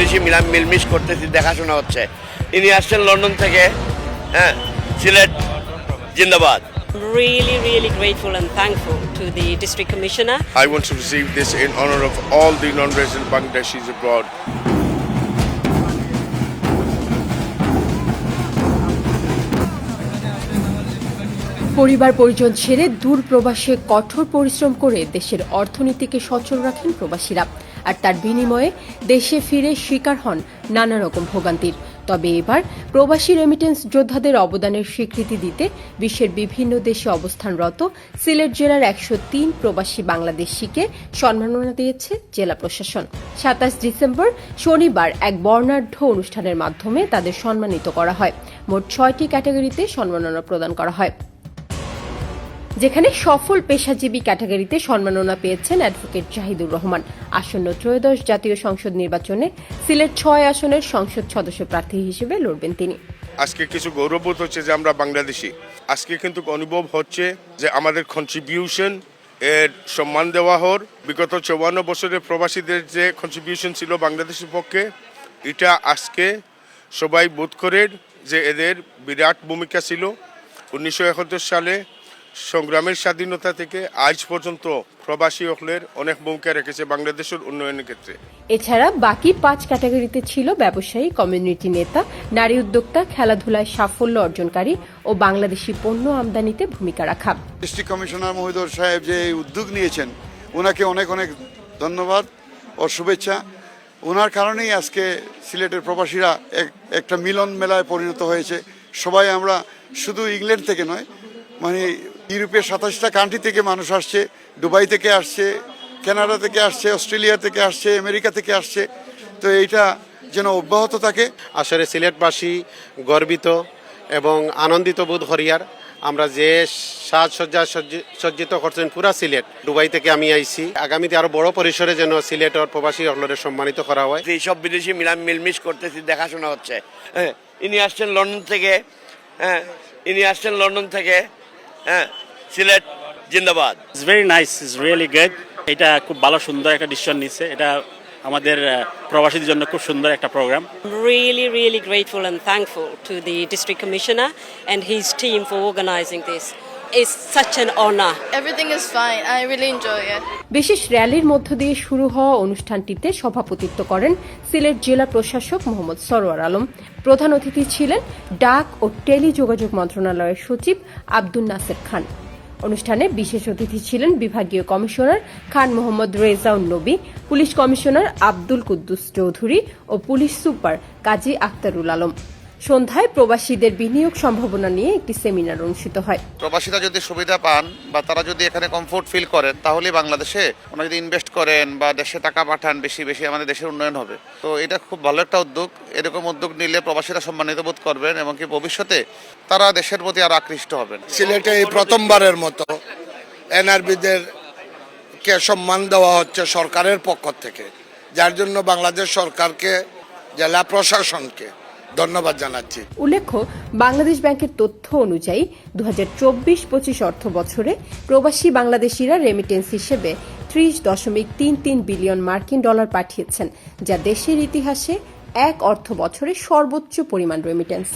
বিদেশি মিলাম মিলমিশ করতেছি দেখাশোনা হচ্ছে ইনি আসছেন লন্ডন থেকে হ্যাঁ সিলেট জিন্দাবাদ really, really grateful and thankful to the district commissioner. I want to receive this in honor of all the non-resident Bangladeshis abroad. পরিবার পরিজন ছেড়ে দূর প্রবাসে কঠোর পরিশ্রম করে দেশের অর্থনীতিকে সচল রাখেন প্রবাসীরা আর তার বিনিময়ে দেশে ফিরে শিকার হন নানা রকম ভোগান্তির। তবে এবার প্রবাসী রেমিটেন্স যোদ্ধাদের অবদানের স্বীকৃতি দিতে বিশ্বের বিভিন্ন দেশে অবস্থানরত সিলেট জেলার একশো তিন প্রবাসী বাংলাদেশিকে সম্মাননা দিয়েছে জেলা প্রশাসন। সাতাশ ডিসেম্বর শনিবার এক বর্ণাঢ্য অনুষ্ঠানের মাধ্যমে তাদের সম্মানিত করা হয়। মোট ছয়টি ক্যাটাগরিতে সম্মাননা প্রদান করা হয়। যেখানে সফল পেশাজীবী ক্যাটাগরিতে সম্মাননা পেয়েছেন অ্যাডভোকেট জাহিদুর রহমান। আসন্ন ত্রয়োদশ জাতীয় সংসদ নির্বাচনে সিলেট ছয় আসনের সংসদ সদস্য প্রার্থী হিসেবে লড়বেন তিনি। আজকে কিছু গৌরববোধ হচ্ছে যে আমরা বাংলাদেশি। আজকে কিন্তু অনুভব হচ্ছে যে আমাদের কন্ট্রিবিউশন এর সম্মান দেওয়া হর। বিগত চৌয়ান্ন বছরের প্রবাসীদের যে কন্ট্রিবিউশন ছিল বাংলাদেশের পক্ষে, এটা আজকে সবাই বোধ করে যে এদের বিরাট ভূমিকা ছিল। উনিশশো একাত্তর সালে সংগ্রামের স্বাধীনতা থেকে আজ পর্যন্ত প্রবাসী হলের অনেক ভূমিকা রেখেছে বাংলাদেশের উন্নয়নের ক্ষেত্রে। এছাড়া বাকি পাঁচ ক্যাটাগরিতে ছিল ব্যবসায়ী কমিউনিটি নেতা নারী উদ্যোক্তা খেলাধুলায় সাফল্য অর্জনকারী ও বাংলাদেশি পণ্য আমদানিতে ভূমিকা রাখা। ডিস্ট্রিক্ট কমিশনার মহিদুর সাহেব যে এই উদ্যোগ নিয়েছেন ওনাকে অনেক অনেক ধন্যবাদ ও শুভেচ্ছা। ওনার কারণেই আজকে সিলেটের প্রবাসীরা এক একটা মিলন মেলায় পরিণত হয়েছে। সবাই আমরা শুধু ইংল্যান্ড থেকে নয় মানে ইউরোপের সাতাশটা কান্ট্রি থেকে মানুষ আসছে দুবাই থেকে আসছে কানাডা থেকে আসছে অস্ট্রেলিয়া থেকে আসছে আমেরিকা থেকে আসছে। তো এইটা যেন অব্যাহত থাকে। আসলে সিলেটবাসী গর্বিত এবং আনন্দিত বোধ হরিয়ার আমরা যে সাজসজ্জা সজ্জিত করছেন পুরা সিলেট দুবাই থেকে আমি আইছি। আগামীতে আরও বড় পরিসরে যেন সিলেটর প্রবাসী হলরে সম্মানিত করা হয়। এই সব বিদেশি মিলাম মিলমিশ করতেছি দেখাশোনা হচ্ছে। হ্যাঁ ইনি আসছেন লন্ডন থেকে। হ্যাঁ ইনি আসছেন লন্ডন থেকে। হ্যাঁ সিলেট জিন্দাবাদ it's very nice it's really good এটা খুব ভালো সুন্দর একটা ডিসিশন নিচ্ছে এটা আমাদের প্রবাসীদের জন্য খুব সুন্দর একটা programme Really, really grateful and thankful to the district commissioner and his team for organizing this. It's such an honor. Everything is fine. I really enjoy it. বিশেষ র্যালির মধ্য দিয়ে শুরু হওয়া অনুষ্ঠানটিতে সভাপতিত্ব করেন সিলেট জেলা প্রশাসক মোহাম্মদ সরোয়ার আলম প্রধান অতিথি ছিলেন ডাক ও টেলিযোগাযোগ মন্ত্রণালয়ের সচিব আব্দুল নাসের খান অনুষ্ঠানে বিশেষ অতিথি ছিলেন বিভাগীয় কমিশনার খান মোহাম্মদ রেজাউন নবী পুলিশ কমিশনার আব্দুল কুদ্দুস চৌধুরী ও পুলিশ সুপার কাজী আক্তারুল আলম সন্ধ্যায় প্রবাসীদের বিনিয়োগ সম্ভাবনা নিয়ে একটি সেমিনার অনুষ্ঠিত হয়। প্রবাসীরা যদি সুবিধা পান বা তারা যদি এখানে কমফোর্ট ফিল করেন তাহলে বাংলাদেশে ওনারা যদি ইনভেস্ট করেন বা দেশে টাকা পাঠান বেশি বেশি আমাদের দেশের উন্নয়ন হবে। তো এটা খুব ভালো একটা উদ্যোগ। এরকম উদ্যোগ নিলে প্রবাসীরা সম্মানিত বোধ করবেন এবং কি ভবিষ্যতে তারা দেশের প্রতি আরও আকৃষ্ট হবেন। সিলেটে এই প্রথমবারের মতো এনআরবিদের কে সম্মান দেওয়া হচ্ছে সরকারের পক্ষ থেকে যার জন্য বাংলাদেশ সরকারকে জেলা প্রশাসনকে ধন্যবাদ জানাচ্ছি। উল্লেখ্য, বাংলাদেশ ব্যাংকের তথ্য অনুযায়ী দু হাজার চব্বিশ পঁচিশ অর্থ বছরে প্রবাসী বাংলাদেশিরা রেমিটেন্স হিসেবে ত্রিশ দশমিক তিন তিন বিলিয়ন মার্কিন ডলার পাঠিয়েছেন, যা দেশের ইতিহাসে এক অর্থ বছরে সর্বোচ্চ পরিমাণ রেমিটেন্স